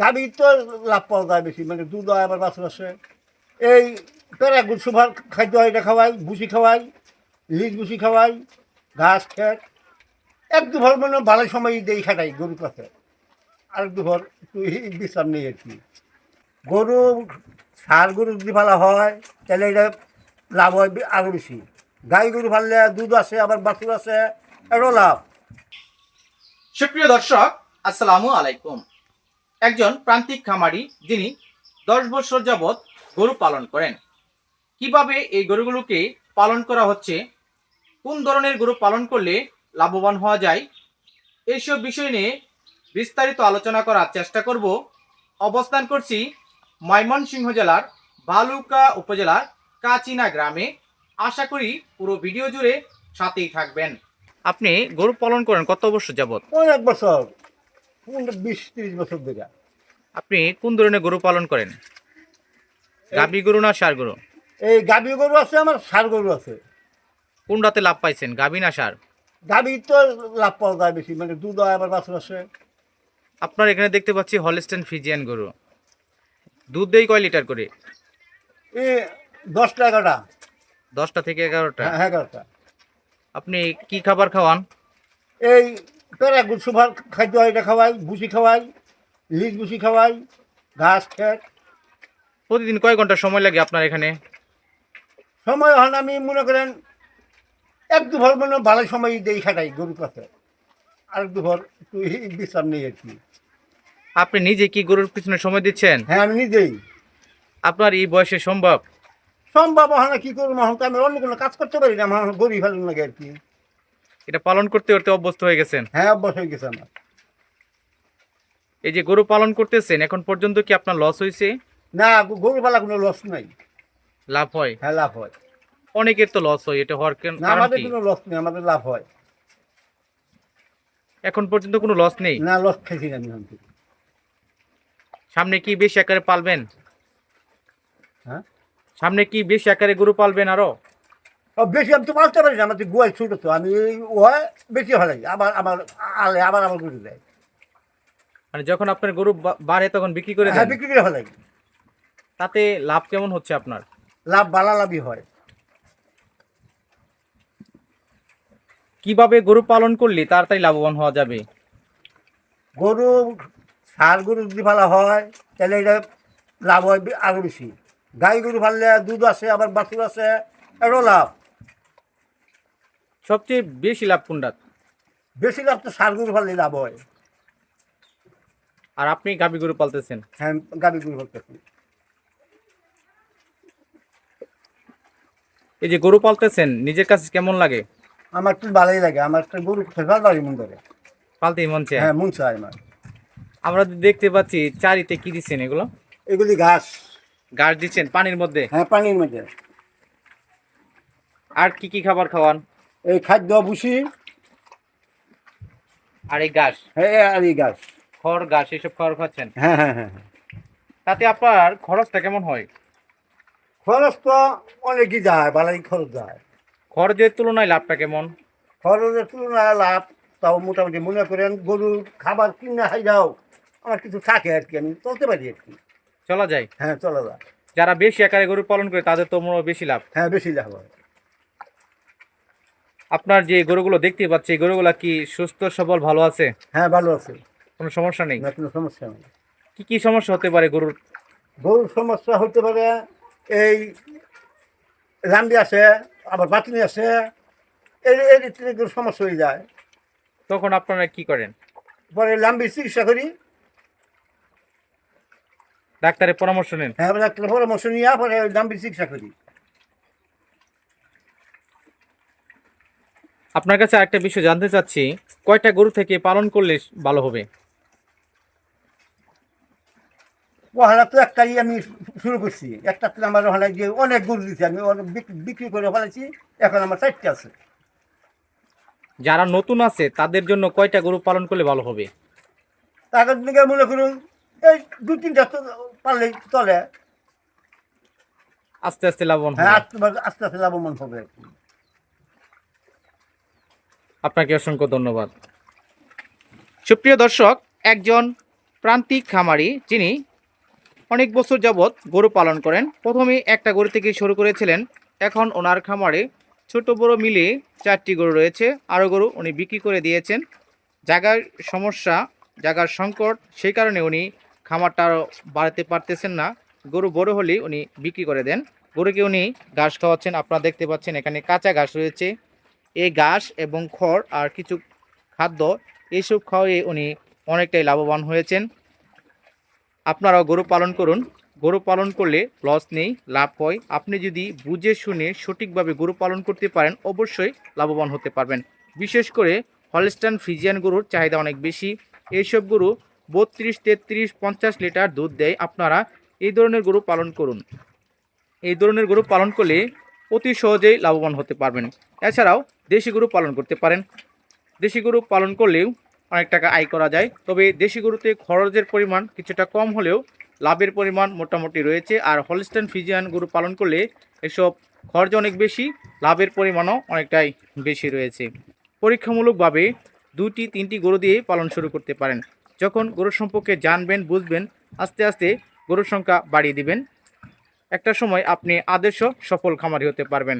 গাভীর তো লাভ পাওয়া যায় বেশি মানে দুধ হয়, আবার বাছুর আছে এই প্যারাগুল সুপার খাদ্য এটা খাওয়াই, ভুসি খাওয়াই, লিজ ভুসি খাওয়াই, ঘাস খেট এক দুভর মানে ভালো সময় দেই খাটাই গরুর কাছে। আর এক দুভর একটু বিশ্রাম নেই আর কি। গরু, সার গরু যদি ভালো হয়, তাহলে এটা লাভ হয় আরও বেশি। গাই গরু ভাললে দুধ আছে আবার বাছুর আছে এটাও লাভ। সুপ্রিয় দর্শক, আসসালামু আলাইকুম। একজন প্রান্তিক খামারি যিনি দশ বছর যাবৎ গরু পালন করেন। কীভাবে এই গরুগুলোকে পালন করা হচ্ছে? কোন ধরনের গরু পালন করলে লাভবান হওয়া যায়? এইসব বিষয় নিয়ে বিস্তারিত আলোচনা করার চেষ্টা করব। অবস্থান করছি ময়মনসিংহ জেলার বালুকা উপজেলার কাচিনা গ্রামে। আশা করি পুরো ভিডিও জুড়ে সাথেই থাকবেন। আপনি গরু পালন করেন কত বছর যাবত অনেক বছর। বিশ, তিরিশ বছর ধরে। আপনি কোন ধরনের গরু পালন করেন? গাবি গরু না সার গরু? এই গাভী গরু আছে আমার সার গরু আছে। কোন রাতে লাভ পাইছেন গাবি না সার? গাভীর তো লাভ পাওয়া যায় বেশি মানে দুধ হয় আবার বাছুর আছে আপনার এখানে দেখতে পাচ্ছি হলস্টেন ফিজিয়ান গরু। দুধ দেই কয় লিটার করে? এই দশটা এগারোটা। দশটা থেকে এগারোটা? হ্যাঁ এগারোটা। আপনি কি খাবার খাওয়ান? এই প্যারাগুল সুপার খাদ্য এটা খাওয়াই ভুসি খাওয়াই। লিজ ভুসি খাওয়াই ঘাস খেট প্রতিদিন কয় ঘণ্টা সময় লাগে আপনার এখানে? সময় হন আমি মনে করেন এক দুভর মানে ভালো সময় দেই খাটাই গরুর কাছে। আর দুভর একটু বিশ্রাম নেই আর কি। আপনি নিজে কি গরুর পিছনে সময় দিচ্ছেন? হ্যাঁ আমি নিজেই। আপনার এই বয়সে সম্ভব? সম্ভব হয় কি করব? তো আমি অন্য কোনো কাজ করতে পারি না আমার গরিব ভালো লাগে আর কি। এটা পালন করতে করতে অভ্যস্ত হয়ে গেছেন? হ্যাঁ অভ্যাস হয়ে গেছে আমার। এই যে গরু পালন করতেছেন এখন পর্যন্ত কি আপনার লস হয়েছে? না গরু পালা কোনো লস নাই। লাভ হয়? হ্যাঁ লাভ হয়। অনেকের তো লস হয় এটা হওয়ার কারণ আমাদের কোনো লস নেই আমাদের লাভ হয়। এখন পর্যন্ত কোনো লস নেই? না লস খাইছি না আমি সামনে কি বেশি আকারে পালবেন? হ্যাঁ? সামনে কি বেশি আকারে গরু পালবেন আরও? বেশি আমি তো পালতে পারি না আমাদের গোয়াল ছোট তো আমি ও হয় বেশি হয় আবার আবার আলে আবার আবার করে দেয়। মানে যখন আপনার গরু বাড়ে তখন বিক্রি করে হ্যাঁ দেন? বিক্রি করে ভালো তাতে লাভ কেমন হচ্ছে আপনার? লাভ বালা লাভই হয়। কীভাবে গরু পালন করলে তাড়াতাড়ি লাভবান হওয়া যাবে? গরু সার গরু যদি ভালো হয় তাহলে এটা লাভ হয় বে- আরও বেশি। গাই গরু ভাললে দুধ আছে আবার বাছুর আছে এটাও লাভ। সবচেয়ে বেশি লাভ কোনটা বেশি লাভ তো সার গরু ভাললে লাভ হয়। আর আপনি গাবি গরু পালতেছেন? হ্যাঁ গাবি গরু করতেছি এই যে গরু পালতেছেন নিজের কাছে কেমন লাগে? আমার তো ভালোই লাগে আমার তো গরু ফেসার বাড়ি মন করে পালতেই মন চায়? হ্যাঁ মন চায় আমার। আমরা দেখতে পাচ্ছি চারিতে কি দিচ্ছেন এগুলো? এগুলি ঘাস। ঘাস দিচ্ছেন পানির মধ্যে? হ্যাঁ পানির মধ্যে। আর কি কি খাবার খাওয়ান? এই খাদ্য ভুসি। আর এই ঘাস? হ্যাঁ আর এই ঘাস। খড় ঘাস এসব খাবার খাচ্ছেন? হ্যাঁ হ্যাঁ হ্যাঁ হ্যাঁ। তাতে আপনার খরচটা কেমন হয়? খরচ তো অনেকই যায় বালাই খরচ যায়। খরচের তুলনায় লাভটা কেমন? খরচের তুলনায় লাভ তাও মোটামুটি মনে করেন গরুর খাবার কিনে খাই যাও আমার কিছু থাকে আর কি আমি চলতে পারি আর কি। চলা যায়? হ্যাঁ চলা যায়। যারা বেশি আকারে গরু পালন করে তাদের তো মনে বেশি লাভ। হ্যাঁ বেশি লাভ হয়। আপনার যে গরুগুলো দেখতে পাচ্ছি গরুগুলা কি সুস্থ সবল ভালো আছে? হ্যাঁ ভালো আছে। কোনো সমস্যা নেই? না কোনো সমস্যা নেই। কি কি সমস্যা হতে পারে গরুর? গরুর সমস্যা হতে পারে এই রান্ডি আছে আবার বাতিনি আছে এই এই গরুর সমস্যা হয়ে যায়। তখন আপনারা কি করেন? পরে লাম্বি চিকিৎসা করি। ডাক্তারের পরামর্শ নেন। হ্যাঁ ডাক্তারের পরামর্শ নিয়ে পরে লাম্বি চিকিৎসা করি। আপনার কাছে একটা বিষয় জানতে চাচ্ছি কয়টা গরু থেকে পালন করলে ভালো হবে? ওহালা তো একটাই আমি শুরু করছি। একটা তো আমার ওহালা যে অনেক গরু দিচ্ছি আমি অনেক বিক- বিক্রি করে ফেলেছি এখন আমার চারটে আছে। যারা নতুন আছে তাদের জন্য কয়টা গরু পালন করলে ভালো হবে? তাদের দিকে মনে করুন এই দু তিনটা তো পারলেই চলে। আস্তে আস্তে লাভবান হ্যাঁ আস্তে আস্তে আস্তে লাভবান হবে। আপনাকে অসংখ্য ধন্যবাদ। সুপ্রিয় দর্শক একজন প্রান্তিক খামারি যিনি অনেক বছর যাবৎ গরু পালন করেন। প্রথমে একটা গরু থেকে শুরু করেছিলেন। এখন ওনার খামারে ছোট বড় মিলে চারটি গরু রয়েছে। আরও গরু উনি বিক্রি করে দিয়েছেন। জায়গার সমস্যা জায়গার সংকট, সেই কারণে উনি খামারটা বাড়াতে পারতেছেন না। গরু বড় হলেই উনি বিক্রি করে দেন। গরুকে উনি ঘাস খাওয়াচ্ছেন। আপনারা দেখতে পাচ্ছেন এখানে কাঁচা ঘাস রয়েছে। এই ঘাস এবং খড় আর কিছু খাদ্য, এইসব খাওয়াই উনি অনেকটাই লাভবান হয়েছেন। আপনারাও গরু পালন করুন। গরু পালন করলে লস নেই, লাভ হয়। আপনি যদি বুঝে শুনে সঠিকভাবে গরু পালন করতে পারেন, অবশ্যই লাভবান হতে পারবেন। বিশেষ করে হলস্টান ফ্রিজিয়ান গরুর চাহিদা অনেক বেশি। এইসব গরু বত্রিশ, তেত্রিশ, পঞ্চাশ লিটার দুধ দেয়। আপনারা এই ধরনের গরু পালন করুন। এই ধরনের গরু পালন করলে অতি সহজেই লাভবান হতে পারবেন। এছাড়াও দেশি গরু পালন করতে পারেন। দেশি গরু পালন করলেও অনেক টাকা আয় করা যায়। তবে দেশি গরুতে খরচের পরিমাণ কিছুটা কম হলেও লাভের পরিমাণ মোটামুটি রয়েছে। আর হলস্টাইন ফিজিয়ান গরু পালন করলে এসব খরচ অনেক বেশি, লাভের পরিমাণও অনেকটাই বেশি রয়েছে। পরীক্ষামূলকভাবে দুটি, তিনটি গরু দিয়ে পালন শুরু করতে পারেন। যখন গরুর সম্পর্কে জানবেন, বুঝবেন, আস্তে আস্তে গরুর সংখ্যা বাড়িয়ে দিবেন। একটা সময় আপনি আদর্শ সফল খামারি হতে পারবেন।